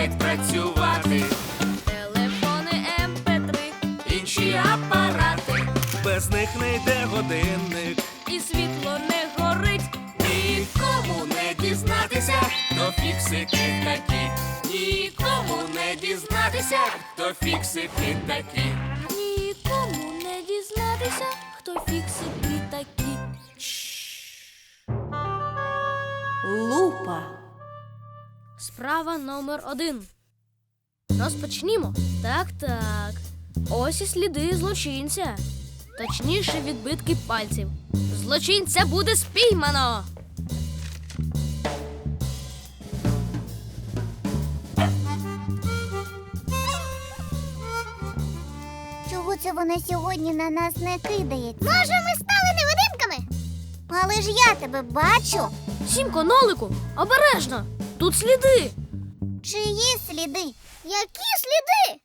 мусять працювати. Телефони МП3, інші апарати. Без них не йде годинник. І світло не горить. Нікому не дізнатися, то фіксики такі. Нікому не дізнатися, то фіксики такі. Нікому не дізнатися, хто фіксики. Справа номер один. Розпочнімо. Так, так. Ось і сліди злочинця. Точніше, відбитки пальців. Злочинця буде спіймано. Чого це вона сьогодні на нас не кидається? Може, ми стали невидимками? Але ж я тебе бачу. Сімко, нолику, обережно. Тут сліди. Чиї сліди? Які сліди?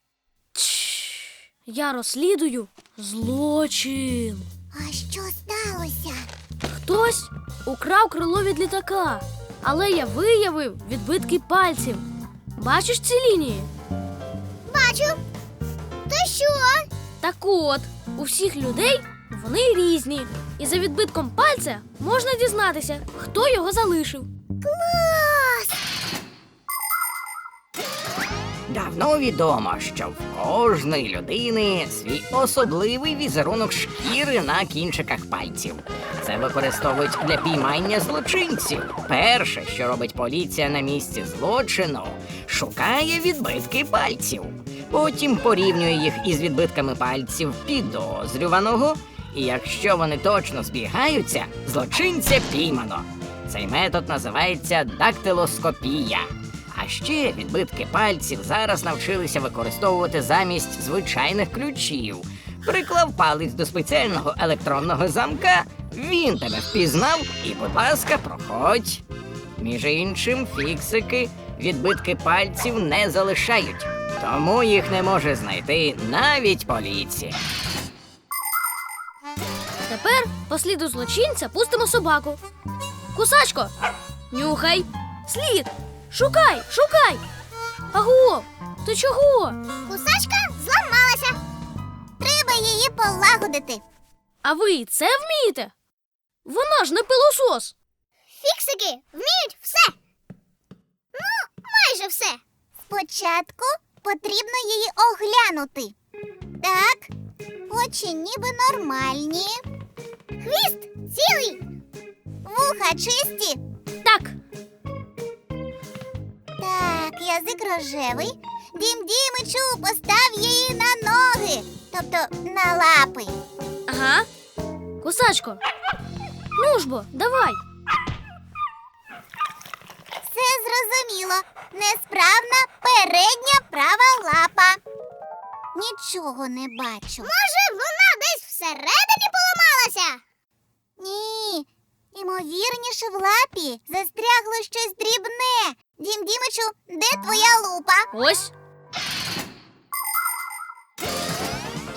Чш. Я розслідую злочин. А що сталося? Хтось украв крило від літака, але я виявив відбитки пальців. Бачиш ці лінії? Бачу. То що? Так от, у всіх людей вони різні, і за відбитком пальця можна дізнатися, хто його залишив. Клас! Давно відомо, що в кожної людини свій особливий візерунок шкіри на кінчиках пальців. Це використовують для піймання злочинців. Перше, що робить поліція на місці злочину, шукає відбитки пальців. Потім порівнює їх із відбитками пальців підозрюваного. І якщо вони точно збігаються, злочинця піймано. Цей метод називається дактилоскопія. А ще відбитки пальців зараз навчилися використовувати замість звичайних ключів. Приклав палець до спеціального електронного замка, він тебе впізнав і, будь ласка, проходь. Між іншим, фіксики відбитки пальців не залишають, тому їх не може знайти навіть поліція. Тепер по сліду злочинця пустимо собаку. Кусачко, нюхай, слід, шукай, шукай. Аго, ти чого? Кусачка зламалася. Треба її полагодити. А ви це вмієте? Вона ж не пилосос. Фіксики вміють все. Ну, майже все. Спочатку потрібно її оглянути. Так, очі ніби нормальні. Хвіст цілий. Вуха чисті. Так, Так, язик рожевий. Дім Дімичу, постав її на ноги. Тобто на лапи. ага. Кусачко. Ну ж бо, давай. Все зрозуміло. Несправна передня права лапа. Нічого не бачу. Може, вона десь всередині поламалася? Ні. Імовірніше в лапі застрягло щось дрібне. Дім Дімичу, де твоя лупа? Ось.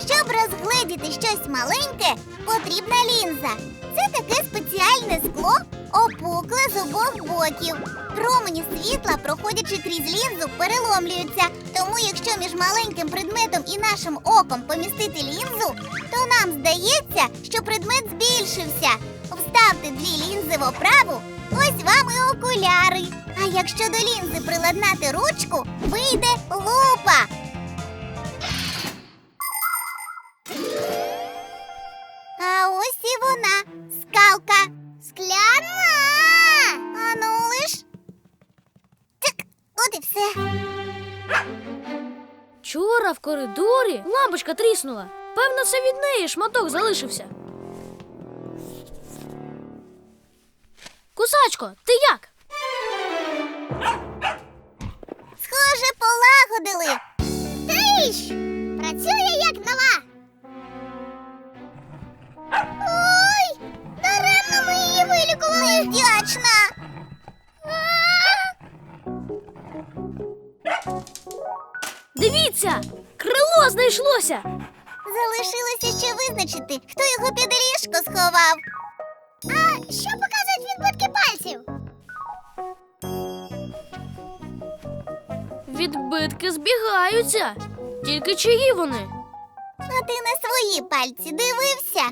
Щоб розгледіти щось маленьке, потрібна лінза. Це таке спеціальне скло, опукле з обох боків. Промені світла, проходячи крізь лінзу, переломлюються. Тому, якщо між маленьким предметом і нашим оком помістити лінзу, то нам здається, що предмет збільшився. Вставте дві лінзи в оправу, ось вам і окуляри. А якщо до лінзи приладнати ручку, вийде лупа. В коридорі лампочка тріснула. Певно, це від неї шматок залишився. Кусачко, ти як? Схоже, полагодили. Тріш! Працює як нова. Ой! Даремно ми її вилікували. Невдячна. Дивіться, крило знайшлося. Залишилося ще визначити, хто його під ліжко сховав. А що показують відбитки пальців? Відбитки збігаються. Тільки чиї вони? А ти на свої пальці дивився.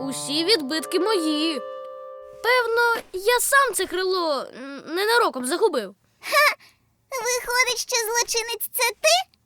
Усі відбитки мої. Певно, я сам це крило ненароком загубив. Ха! Виходить, що злочинець це ти?